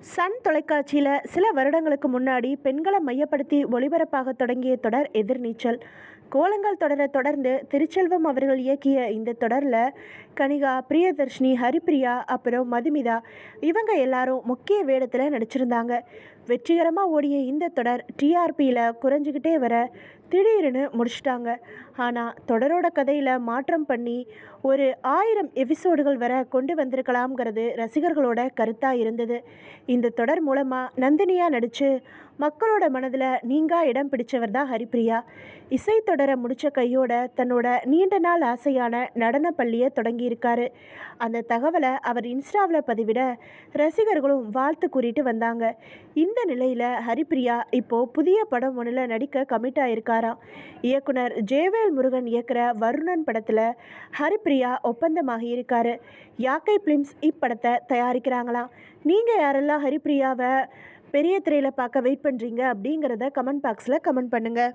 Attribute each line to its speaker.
Speaker 1: Sun தொலைக்காட்சியில் சில வருடங்களுக்கு முன்னாடி பெண்களை மையப்படுத்தி ஒளிபரப்பாக தொடங்கிய தொடர் எதிர்நீச்சல். கோலங்கள் தொடரை தொடர்ந்து திருச்செல்வம் அவர்கள் இயக்கிய இந்த தொடரில் கனிகா பிரியதர்ஷினி ஹரிப்ரியா அப்புறம் மதுமிதா இவங்க எல்லாரும் முக்கிய வேடத்தில் நடிச்சிருந்தாங்க. வெற்றிகரமாக ஓடிய இந்த தொடர் டிஆர்பியில் குறைஞ்சிக்கிட்டே வர திடீர்னு முடிச்சிட்டாங்க. ஆனால் தொடரோட கதையில் மாற்றம் பண்ணி ஒரு ஆயிரம் எபிசோடுகள் வரை கொண்டு வந்திருக்கலாம்ங்கிறது ரசிகர்களோட கருத்தாக இருந்தது. இந்த தொடர் மூலமாக நந்தினியாக நடித்து மக்களோட மனதில் நீங்கா இடம் பிடிச்சவர் தான் ஹரிப்ரியா. இசை தொடரை முடித்த கையோட தன்னோட நீண்ட நாள் ஆசையான நடன பள்ளியை தொடங்கியிருக்காரு. அந்த தகவலை அவர் இன்ஸ்டாவில் பதிவிட ரசிகர்களும் வாழ்த்து கூறிட்டு வந்தாங்க. இந்த நிலையில் ஹரிப்ரியா இப்போது புதிய படம் ஒன்றில் நடிக்க கமிட் ஆயிருக்காராம். இயக்குனர் ஜேவேல் முருகன் இயக்குற வருணன் படத்தில் ஹரிப்ரியா ஒப்பந்தமாகி இருக்காரு. யாக்கை பிலிம்ஸ் இப்படத்தை தயாரிக்கிறாங்களாம். நீங்கள் யாரெல்லாம் ஹரிப்ரியாவை பெரிய திரையில் பார்க்க வெயிட் பண்ணுறீங்க அப்படிங்கிறத கமெண்ட் பாக்ஸில் கமெண்ட் பண்ணுங்கள்